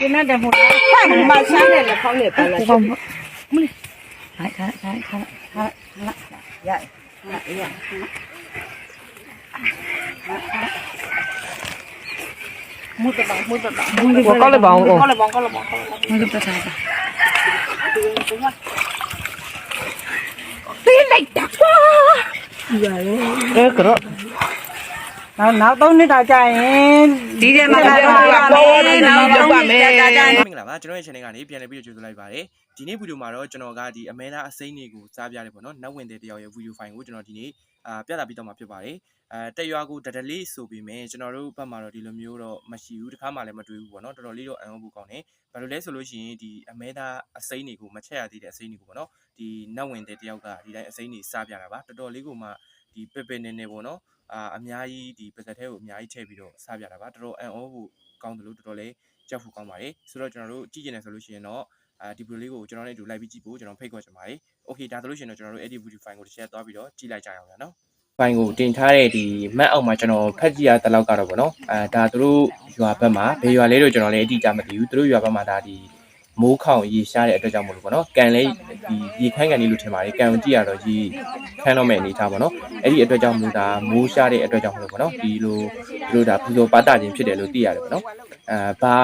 ကျင်းတဲ့မဟုတ်လားဟာမဆန်းတယ်လေခေါင်းနဲ့ပါလားဟိုကောင်မလေးခိုင်ခိုင်ခိုင်ခိုင်ခိုင်ရရမူတပါမူတပါဘောကောက်လိုက်ပါ နောက်နောက်သုံးနှစ်တာကြာရင်ဒီထဲမှာကတော့မယ်နောက်တော့ပါမယ်မင်္ဂလာပါကျွန်တော်ရဲ့ channel ကနေပြန်လည်ပြီးတော့ကြိုဆိုလိုက်ပါတယ်ဒီနေ့ဗီဒီယိုမှာတော့ကျွန်တော်ကဒီအမဲသားအစိမ်းတွေကိုစားပြတယ်ပေါ့နော်နောက်ဝင်တဲ့တယောက်ရဲ့ဗီဒီယိုဖိုင်ကိုကျွန်တော်ဒီနေ့အာပြသပြီးတော့မှာဖြစ်ပါတယ်အဲတက်ရွာကိုတတလေးဆိုပြီးမယ်ကျွန်တော်တို့ဘက်မှာတော့ဒီလိုမျိုးတော့မရှိဘူးတခါမှလည်းမတွေ့ဘူးပေါ့နော်တော်တော်လေးတော့အံ့ဩဖို့ကောင်းတယ်ဘာလို့လဲဆိုလို့ရှိရင်ဒီအမဲသားအစိမ်းတွေကိုမချက်ရသေးတဲ့အစိမ်းတွေကိုပေါ့နော်ဒီနောက်ဝင်တဲ့တယောက်ကဒီတိုင်းအစိမ်းတွေစားပြတာပါတော်တော်လေးကိုမှ ဒီပက်ပက်နေနေပေါ့နော်အာအများကြီးဒီပါဇက်ထဲကိုအများကြီးထည့်ပြီးတော့စားပြတာပါတော်တော်အံ့ဩဖို့ကောင်းတယ်လို့တော်တော်လေးကြောက်ဖို့ကောင်းပါတယ်ဆိုတော့ကျွန်တော်တို့ကြည့်ကျင်တယ်ဆိုလို့ရှိရင်တော့အဲဒီဗီဒီယိုလေးကိုကျွန်တော်နဲ့အတူ live ပြီးကြည့်ဖို့ကျွန်တော်ဖိတ်ခေါ်ချင်ပါတယ်။ Okay ဒါဆိုလို့ရှိရင်တော့ကျွန်တော်တို့အဲ့ဒီ video file ကိုတစ်ချက်သွားပြီးတော့ကြည့်လိုက်ကြရအောင်ဗျာနော်။ file ကိုတင်ထားတဲ့ဒီ map အောက်မှာကျွန်တော်ဖတ်ကြည့်ရတဲ့လောက်ကတော့ဗောနော်။အဲဒါသူတို့ရွာဘက်မှာဘယ်ရွာလဲတော့ကျွန်တော်လည်းအတိအကျမသိဘူး။သူတို့ရွာဘက်မှာဒါဒီ မိုးခေါင်ရေရှားတဲ့အတွက်ကြောင့်မလို့ဗောနော်။ကန်လေးဒီရေခန်းကန်လေးလို့ထင်ပါတယ်။ကန်ကိုကြည့်ရတော့ရေခန်းတော့မဲ့အနေထားဗောနော်။အဲ့ဒီအတွက်ကြောင့်မလို့ဒါမိုးရှားတဲ့အတွက်ကြောင့်မလို့ဗောနော်။ဒီလိုသူတို့ဒါပူဇော်ပါတာခြင်းဖြစ်တယ်လို့သိရတယ်ဗောနော်။အဲဘာ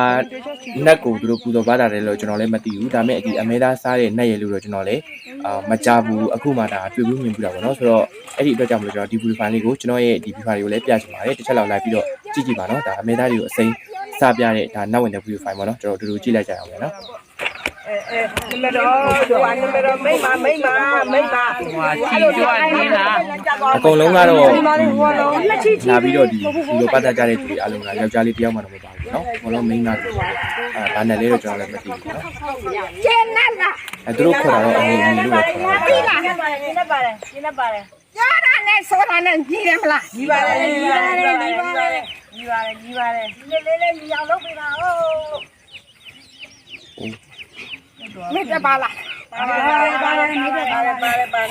နတ်ကိုသူတို့ပူဇော်ပါတာတယ်လို့ကျွန်တော်လည်းမသိဘူးဒါပေမဲ့ဒီအမဲသားစားတဲ့နတ်ရည်လို့တော့ကျွန်တော်လည်းအာမကြဘူးအခုမှဒါတွေ့ဘူးမြင်ဘူးတာပေါ့နော်ဆိုတော့အဲ့ဒီအတွက်ကြောင့်မလို့ကျွန်တော်ဒီ video file လေးကိုကျွန်တော်ရဲ့ဒီ video file လေးကိုလည်းပြချင်ပါတယ်တစ်ချက်လောက်လိုက်ပြီးတော့ကြည့်ကြည့်ပါနော်ဒါအမဲသားတွေကိုအစိမ်းစပြတဲ့ဒါနောက်ဝင်တဲ့ video file ပေါ့နော်ကျွန်တော်တို့တို့ကြည့်လိုက်ကြအောင်လေနော် အဲအဲနမတော်ဟိုနမတော်မိမမိမမိမဟွာချီကြွနေလားအကုန်လုံးကတော့ဒီမှာလေးဟိုလုံးလက်ချီချီလာပြီးတော့ဒီဒီလိုပတ်သက်ကြတဲ့သူတွေအလုံးကယောက်ျားလေးတယောက်မှတော့မပါဘူးနော်အကုန်လုံးမိန်းမတွေအဲဘာနဲ့လဲတော့ကျွန်တော်လည်းမသိဘူးနော်ကျင်းနတ်လားအဲသူတို့ခေါ်တာတော့အငယ်အငယ်လို့ပဲခေါ်တာပြီးလားကျင်းပါတယ်ကျင်းပါတယ်ကျင်းပါတယ်ရတာနဲ့ဆိုတာနဲ့ကြီးတယ်မလားကြီးပါတယ်ကြီးပါတယ်ကြီးပါတယ်ကြီးပါတယ်ကြီးပါတယ်လေးလေးလေးကြီးအောင်လုပ်ပေးပါဦး မြစ်ပါလားပါတယ်ပါတယ်မြစ်ပါတယ်ပါတယ်ပါတယ်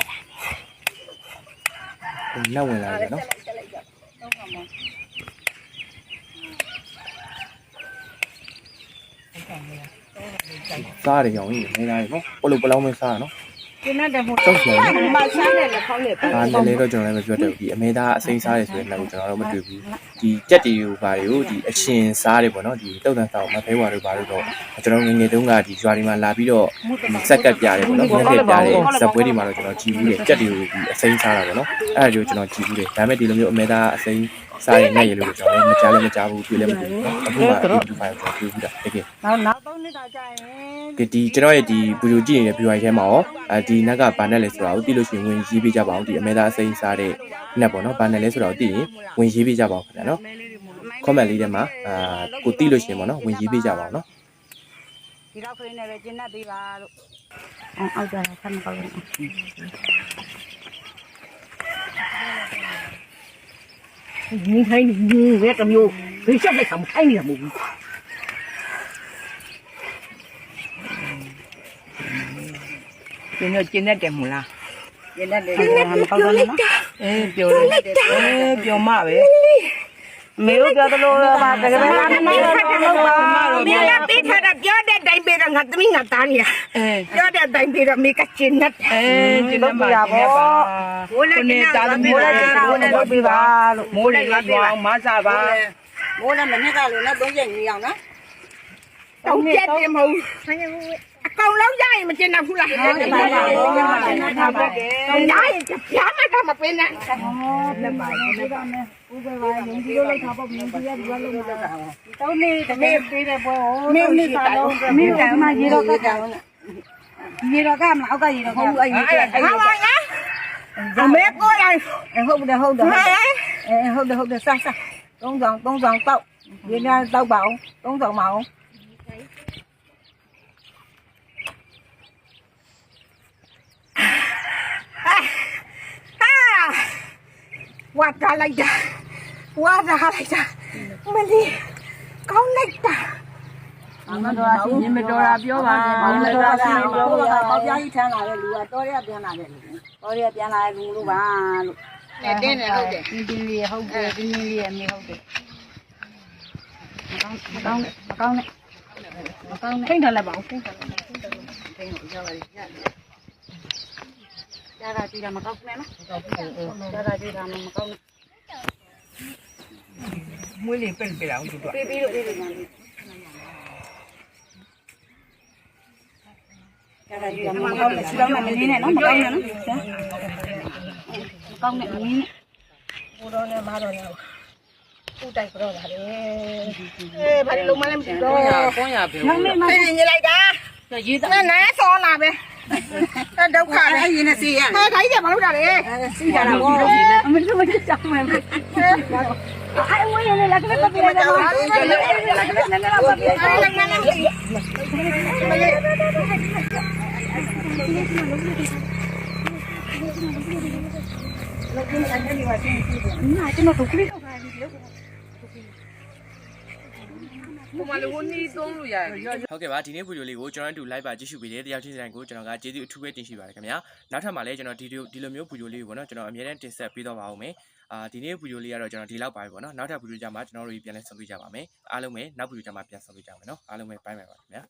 နောက်ဝင်လာတယ်နော်စားတယ်ကြောင်ကြီးနေလာတယ်နော်ပလုပလောင်းမစားနော် ကျင်းတဲ့ဟိုကြောက်စရာမဆန်းတယ်လေခေါင်းနဲ့ပါဒါလည်းလည်းတော့ကျွန်တော်လည်းမပြောတတ်ဘူးဒီအမေသားအစိမ်းစားတယ်ဆိုတဲ့နောက်ကျွန်တော်တော့မတွေ့ဘူးဒီကြက်တီကိုဘာတွေကိုဒီအရှင်စားတယ်ပေါ့နော်ဒီတုတ်တန်ဆောင်မဖဲဝါတို့ဘာတို့တော့ကျွန်တော်ငငယ်တုန်းကဒီရွာတွေမှာလာပြီးတော့စက်ကပ်ပြတယ်ပေါ့နော်ငယ်ပြတယ်ဇက်ပွဲတွေမှာတော့ကျွန်တော်ကြည်ဘူးတယ်ကြက်တီကိုဒီအစိမ်းစားတာပေါ့နော်အဲ့ဒါကိုကျွန်တော်ကြည်ဘူးတယ်ဒါပေမဲ့ဒီလိုမျိုးအမေသားအစိမ်း စားရင်နဲ့ရလို့ကျွန်တော်လည်းမကြားလည်းမကြားဘူးတွေ့လည်းမတွေ့ဘူးနော်အခုမှဒီဖိုင်ကိုကျွန်တော်တွေ့ဘူးတာတကယ်နောက်နောက်သုံးနှစ်တာကြာရင်ဒီဒီကျွန်တော်ရဲ့ဒီဗီဒီယိုကြည့်နေတဲ့ viewer ထဲမှာရောအဲဒီနက်ကဘာနဲ့လဲဆိုတာကိုသိလို့ရှိရင်ဝင်ရေးပေးကြပါအောင်ဒီအမေသားအစိမ်းစားတဲ့နက်ပေါ့နော်ဘာနဲ့လဲဆိုတာကိုသိရင်ဝင်ရေးပေးကြပါအောင်ခင်ဗျာနော် comment လေးထဲမှာအာကိုသိလို့ရှိရင်ပေါ့နော်ဝင်ရေးပေးကြပါအောင်နော်ဒီတော့ခရင်းနဲ့ပဲကျင်းတ်သေးပါလို့အောင်အောက်ကြတာဆက်မကောက်ဘူး ငင်းခိုင်းငင်းရဲတမျိုးဘေးချက်လိုက်ခါမခိုင်းနေတာမဟုတ်ဘူးကျင်းတော့ကျင်းတတ်တယ်မလားကျင်းတတ်တယ်မကောင်းတော့နော်အေးပြောလိုက်တယ်အေးပြောမပဲမေတို့ပြောသလိုပါတကယ်ပဲလားမင်းတို့တော့မဟုတ်ပါဘူးမင်းက င်းပေးတော့ငါသမီးငါသားနေရအေးပြောတဲ့အတိုင်းပေးတော့မိကကျင်းတ်အေးကျင်းတတ်မှာကျင်းပါဘိုးလည်းကျင်းတ်သားသမီးမိုးတွေလည်းကျင်းတ်လုပ်ပေးပါလို့မိုးလေးရွာအောင်မစားပါမိုးလည်းမနေ့ကလို့နော်30ညီအောင်နော်တော့ကျက်တယ်မဟုတ်အကောင်လုံးရရင်မကျင်းတ်ဘူး လားဟုတ်တယ်ပါပါထားပါတယ်ရရင်ပြားမကမပေးနဲ့တောင်းနေတကယ်ပေးတဲ့ပွဲဟိုမင်းနေစားလုံးမင်းကမှရေတော့ကရေတော့ကမအောက်ကရေတော့ဟုတ်အဲ့ရေအဲ့ ဟာပါငါအမေကိုရ ဟုတ်တယ်ဟုတ်တယ် ဟဲ့ အဲဟုတ်တယ်ဟုတ်တယ်စားစားသုံးဆောင်သုံးဆောင်တောက်ရေများတောက်ပါအောင်သုံးဆောင်ပါအောင် ဟာ ဝါတာလိုက်တာဝါတာလိုက်တာမလီကောင်းလိုက်တာမတော်တာညမတော်တာပြောပါမတော်တာပြောပါပေါပြားကြီးထမ်းလာတဲ့လူကတော်ရပြန်လာတဲ့လူတော်ရပြန်လာတဲ့လူလို့ပါလို့တင်းနေဟုတ်တယ်ဒီဒီလေးဟုတ်တယ်ဒီဒီလေးအမေဟုတ်တယ်မကောင်းမကောင်းမကောင်းနဲ့မကောင်းနဲ့ထိတ်ထားလိုက်ပါဦးထိတ်ထားလိုက်ပါဦးထိတ်ထားလိုက်ထိန်းကိုရောက်ပါ လိမ့်ရတာကြည့်တာမကောင်းနဲ့နော်ရတာကြည့်တာမကောင်းနဲ့မွေးလေးပက်ပြလာအောင်သူတို့ပြေးပြီးလို့ပြေးလို့ရတာကြည့်တာမကောင်းနဲ့စီတော့မနေနဲ့နော်မကောင်းနဲ့နော်မကောင်းနဲ့မင်းနဲ့ဘိုးတော်နဲ့မတော်နဲ့ဦးတိုက်ကြောတာလေအေးဘာလို့လုံးမလဲမသိတော့ကွန်ရပြီမမေမသိနေလိုက်တာရေးတာနဲ့နဲဆောလာပဲအဲ ဒုက္ခပဲအဲ့ရင်နဲ့စီရအဲခိုင်းတယ်ဘာလို့တာလဲစီကြတာဘောအမေတို့မကြမ်းမယ်အဲ့ဝင်းရလေလက်ကလေးပတ်ပြလိုက်တော့လက်ကလေးလက်ကလေးပတ်ပြလိုက်အဲလည်းမလည်းမသိငါကျွန်တော်တို့ကလေးတော့ ဟိုမှာလေဟိုနီးသုံးလို့ရတယ်ဟုတ်ကဲ့ပါဒီနေ့ဗီဒီယိုလေးကိုကျွန်တော်တို့ live ပါကြည့်ရှုပေးတယ်တယောက်ချင်းစီတိုင်းကိုကျွန်တော်ကကျေးဇူးအထူးပဲတင်ရှိပါတယ်ခင်ဗျာနောက်ထပ်မှာလည်းကျွန်တော်ဒီဒီလိုမျိုးဗီဒီယိုလေးကိုပေါ့နော်ကျွန်တော်အများနဲ့တင်ဆက်ပေးတော့ပါဦးမယ်အာဒီနေ့ဗီဒီယိုလေးကတော့ကျွန်တော်ဒီလောက်ပါပဲပေါ့နော်နောက်ထပ်ဗီဒီယိုကြမှာကျွန်တော်တို့ပြန်လဲဆုံတွေ့ကြပါမယ်အားလုံးပဲနောက်ဗီဒီယိုကြမှာပြန်ဆုံတွေ့ကြမယ်နော်အားလုံးပဲဘိုင်းဘိုင်ပါခင်ဗျာ